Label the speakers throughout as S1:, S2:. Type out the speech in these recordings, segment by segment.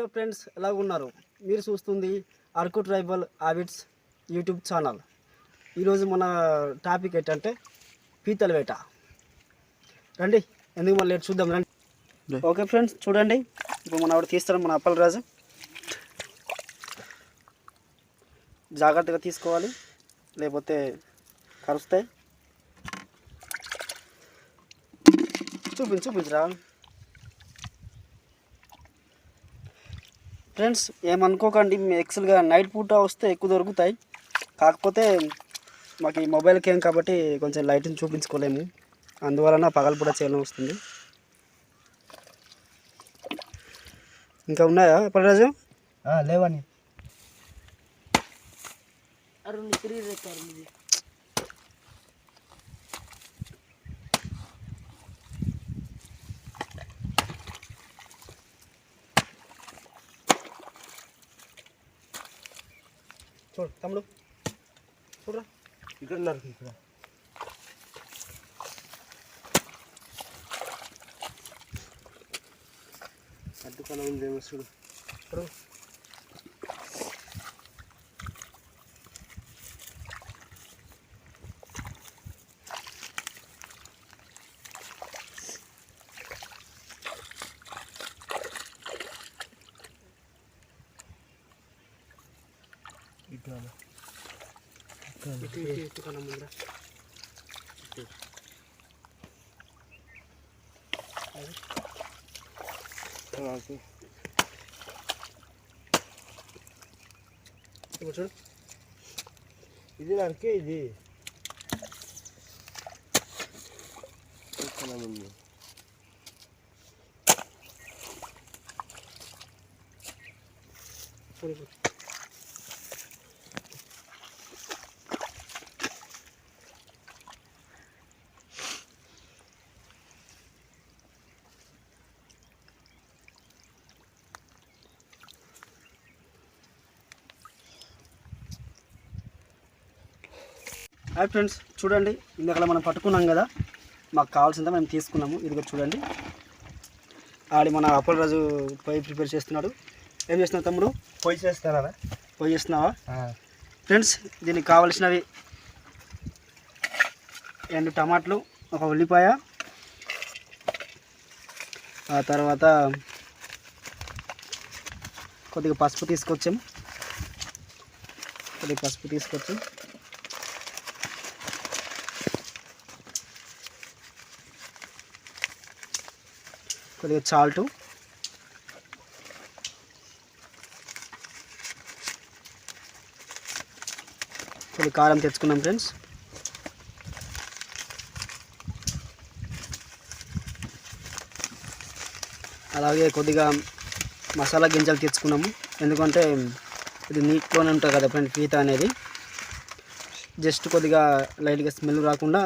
S1: Hello friends ఎలా ఉన్నారు? మీరు చూస్తుంది Araku tribal habits YouTube channel. ఈరోజు మన టాపిక్ ఏంటంటే పీతల వేట. రండి ఎందుకు మళ్ళీ లేట్ చూద్దాం రండి. ఓకే ఫ్రెండ్స్ చూడండి. ఇప్పుడు మన ఆవిడ తీస్తాడు మన అప్పలరాజు? జాగ్రత్తగా తీసుకోవాలి లేకపోతే కరుస్తాయి. చూపించు చూపించరా ఫ్రెండ్స్ ఏమనుకోకండి యాక్చువల్గా నైట్ పూట వస్తే ఎక్కువ దొరుకుతాయి. కాకపోతే మాకు ఈ మొబైల్కి ఏం కాబట్టి కొంచెం లైట్ని చూపించుకోలేము. అందువలన పగలపూట చేయడం వస్తుంది. ఇంకా ఉన్నాయా పలరాజు
S2: లేవని.
S1: చూడు తమ్ముడు. చూడరా.
S2: ఇక్కడ ఉన్నారు ఇక్కడ. అడ్డుకాలం ఉందేమో చూడు.
S1: చూడు.
S2: ఇక్కడ
S1: ఇటు ఇటు ఇటు కన్నా ముందర ఇప్పుడు చూడు
S2: ఇది నరికే ఇది ఇక్కడ ఉంది
S1: చూడు హాయ్ ఫ్రెండ్స్ చూడండి ఇందాక మనం పట్టుకున్నాం కదా మాకు కావాల్సిందే మేము తీసుకున్నాము. ఇదిగో చూడండి. ఆడి మన అప్పలరాజు పొయ్యి ప్రిపేర్ చేస్తున్నాడు. ఏం చేస్తున్నావు తమ్ముడు?
S2: పోయి చేస్తానా
S1: పొయ్యి చేస్తున్నావా? ఫ్రెండ్స్ దీనికి కావలసినవి రెండు టమాటాలు ఒక ఉల్లిపాయ ఆ తర్వాత కొద్దిగా పసుపు తీసుకొచ్చాం. కొద్దిగా పసుపు తీసుకొచ్చాం. కొద్దిగా చాల్టు కొద్దిగా కారం తెచ్చుకున్నాం ఫ్రెండ్స్. అలాగే కొద్దిగా మసాలా గింజలు తెచ్చుకున్నాము. ఎందుకంటే ఇది నీట్లోనే ఉంటుంది కదా ఫ్రెండ్ పీత అనేది. జస్ట్ కొద్దిగా లైట్గా స్మెల్ రాకుండా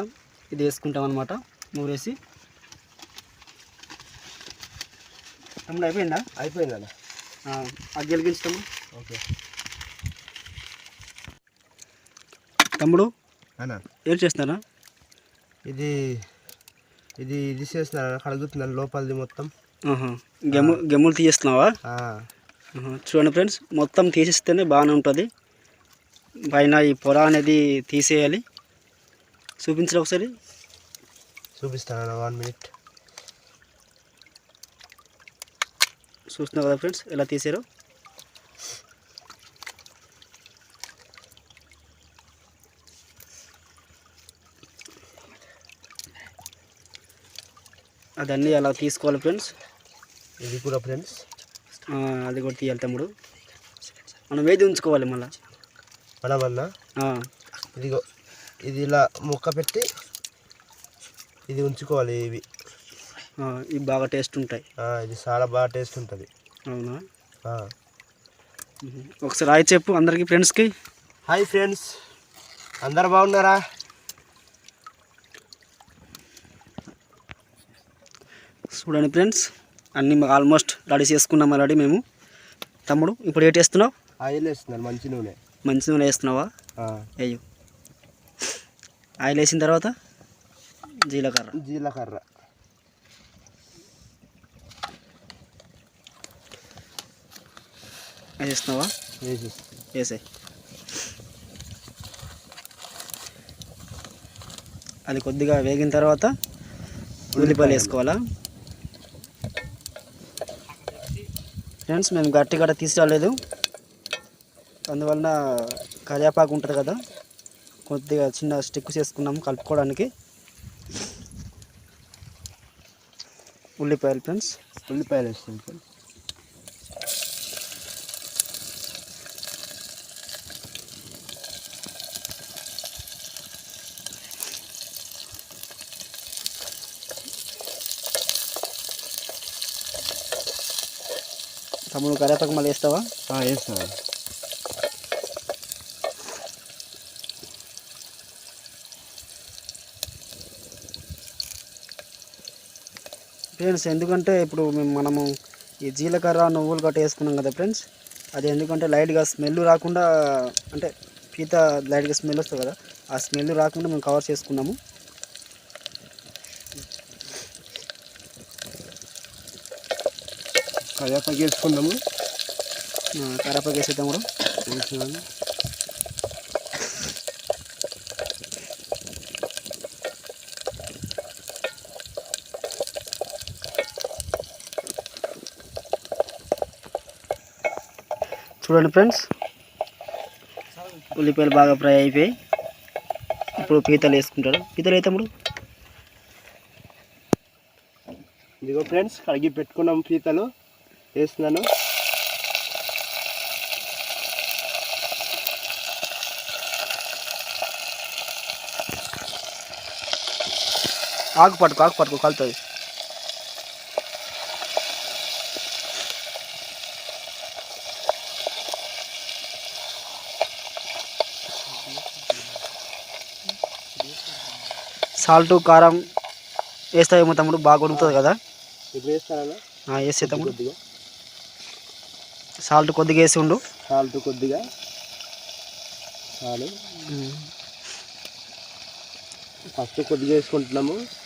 S1: ఇది వేసుకుంటాం అనమాట నూరేసి. తమ్ముడు అయిపోయిందా?
S2: అయిపోయిందన్న
S1: అది గెలిగించటము
S2: ఓకే.
S1: తమ్ముడు
S2: అన్న.
S1: ఏం చేస్తున్నారా?
S2: ఇది ఇది ఇది చేస్తున్నాను కడుగుతున్నాను లోపలిది మొత్తం.
S1: గెము గెమ్ములు ఆహా. చూడండి ఫ్రెండ్స్ మొత్తం తీసిస్తేనే బాగానే ఉంటుంది. పైన ఈ పొర అనేది తీసేయాలి. చూపించరు ఒకసారి?
S2: చూపిస్తాను వన్ మినిట్.
S1: చూస్తున్నావు కదా ఫ్రెండ్స్ ఎలా తీసారో. అదన్నీ అలా తీసుకోవాలి ఫ్రెండ్స్?
S2: ఇది కూడా ఫ్రెండ్స్.
S1: అది కూడా తీయాలి తమ్ముడు. మనం వేది ఉంచుకోవాలి మళ్ళీ?
S2: మనమన్నా? ఇదిగో ఇది ఇలా ముక్క పెట్టి ఇది ఉంచుకోవాలి ఇవి.
S1: ఇవి బాగా టేస్ట్ ఉంటాయి.
S2: ఇది చాలా బాగా టేస్ట్ ఉంటుంది.
S1: అవునా. ఒకసారి హాయ్ చెప్పు అందరికీ ఫ్రెండ్స్కి
S2: హాయ్ ఫ్రెండ్స్ అందరు బాగున్నారా?
S1: చూడండి ఫ్రెండ్స్ అన్నీ ఆల్మోస్ట్ రెడీ చేసుకున్నాం ఆల్రెడీ మేము. తమ్ముడు ఇప్పుడు ఏటి వేస్తున్నావు
S2: ఆయిల్ వేస్తున్నారు మంచి నూనె.
S1: మంచి నూనె వేస్తున్నావా? అయ్యో. ఆయిల్ వేసిన తర్వాత జీలకర్ర.
S2: జీలకర్ర.
S1: వేసేస్తున్నావా
S2: వేసేస్తాను
S1: వేసే అది కొద్దిగా వేగిన తర్వాత ఉల్లిపాయలు వేసుకోవాలా? ఫ్రెండ్స్ మేము గట్టి గట్ట తీసుకురాలేదు. అందువలన కరివేపాకు ఉంటుంది కదా కొద్దిగా చిన్న స్టిక్ చేసుకున్నాము కలుపుకోవడానికి. ఉల్లిపాయలు ఫ్రెండ్స్.
S2: ఉల్లిపాయలు వేస్తాను
S1: తమ్ముడు కరివేపాకు మళ్ళీ వేస్తావా?
S2: వేస్తాను
S1: ఫ్రెండ్స్ ఎందుకంటే ఇప్పుడు మేము మనము ఈ జీలకర్ర నువ్వులు గట్ట వేసుకున్నాం కదా ఫ్రెండ్స్ అది ఎందుకంటే లైట్గా స్మెల్ రాకుండా అంటే పీత లైట్గా స్మెల్ వస్తుంది కదా ఆ స్మెల్ రాకుండా మేము కవర్ చేసుకున్నాము.
S2: కరివేపాకు వేసుకున్నాము
S1: కరేపాకు వేసేద్దాం కూడా. చూడండి ఫ్రెండ్స్ ఉల్లిపాయలు బాగా ఫ్రై అయిపోయి ఇప్పుడు పీతలు వేసుకుంటాడు పీతలు అయితే తమ్ముడు
S2: ఇదిగో ఫ్రెండ్స్ కడిగి పెట్టుకున్నాం పీతలు. వేస్తున్నాను.
S1: ఆకు పట్టుకో ఆకు పట్టుకో కలుతుంది. సాల్ట్ కారం వేస్తావేమో తమ్ముడు బాగా ఉడుకుతుంది కదా?
S2: ఇప్పుడు వేస్తానా
S1: ఆ, వేసే తమ్ముడు. సాల్ట్ కొద్దిగా వేసి ఉండు.
S2: సాల్ట్ కొద్దిగా. చాలు. ఫస్ట్ కొద్దిగా వేసుకుంటున్నాము.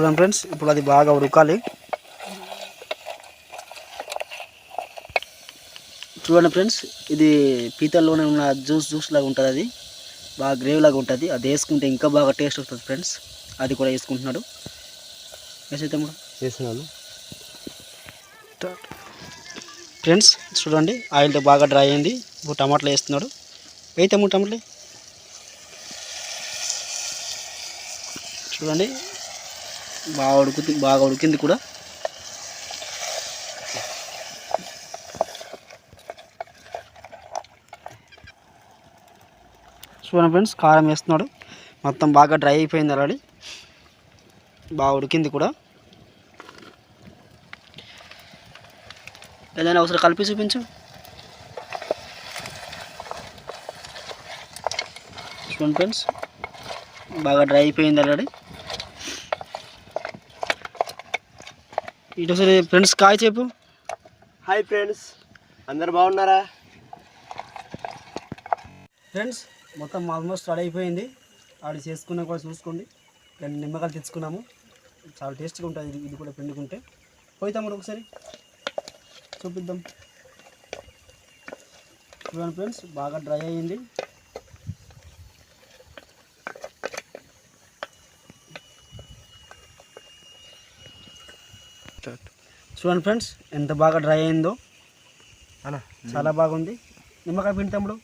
S1: చూడండి ఫ్రెండ్స్. ఇప్పుడు అది బాగా ఉడకాలి. చూడండి ఫ్రెండ్స్ ఇది పీతల్లోనే ఉన్న జ్యూస్ జ్యూస్ లాగా ఉంటుంది అది. బాగా గ్రేవీ లాగా ఉంటుంది. అది వేసుకుంటే ఇంకా బాగా టేస్ట్ వస్తుంది ఫ్రెండ్స్. అది కూడా వేసుకుంటున్నాడు. వేసే తమ్ముడు
S2: వేసినాను
S1: ఫ్రెండ్స్ చూడండి ఆయిల్తో బాగా డ్రై అయింది. ఇప్పుడు టమాటాలు వేస్తున్నాడు. తమ్ముడు టమాటాలు. చూడండి బాగా ఉడుకుతుంది బాగా ఉడికింది కూడా. చూడండి ఫ్రెండ్స్ కారం వేస్తున్నాడు. మొత్తం బాగా డ్రై అయిపోయింది అలాడి బాగా ఉడికింది కూడా. ఏదైనా ఒకసారి కలిపి చూపించు. చూడండి ఫ్రెండ్స్ బాగా డ్రై అయిపోయింది ఆల్రెడీ. ఇటు ఒకసారి ఫ్రెండ్స్ కాయ చెప్పు.
S2: హాయ్ ఫ్రెండ్స్ అందరు బాగున్నారా?
S1: ఫ్రెండ్స్ మొత్తం ఆల్మోస్ట్ రెడీ అయిపోయింది. ఆడి చేసుకున్నా కూడా చూసుకోండి. రెండు నిమ్మకాయలు తెచ్చుకున్నాము. చాలా టేస్ట్గా ఉంటుంది ఇది కూడా పిండుకుంటే. పోయి తమ్ముడు ఒకసారి. చూపిద్దాం. చూడండి ఫ్రెండ్స్ బాగా డ్రై అయ్యింది. చూడండి ఫ్రెండ్స్ ఎంత బాగా డ్రై అయిందో.
S2: అన్న
S1: చాలా బాగుంది. నిమ్మకాయ పిండి తమ్ముడు.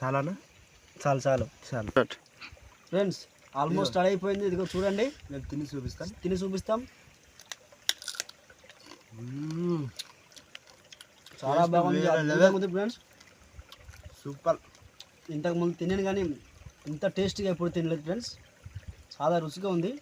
S2: చాలానా?
S1: చాలు చాలు
S2: చాలు.
S1: ఫ్రెండ్స్ ఆల్మోస్ట్ రెడీ అయిపోయింది ఇదిగో చూడండి.
S2: నేను తిని చూపిస్తాను.
S1: తిని చూపిస్తాం. చాలా బాగుంది. ఉంది ఫ్రెండ్స్.
S2: సూపర్.
S1: ఇంతకు ముందు తిన్నాను కానీ ఇంత టేస్టీగా ఎప్పుడు తినలేదు ఫ్రెండ్స్. చాలా రుచిగా ఉంది.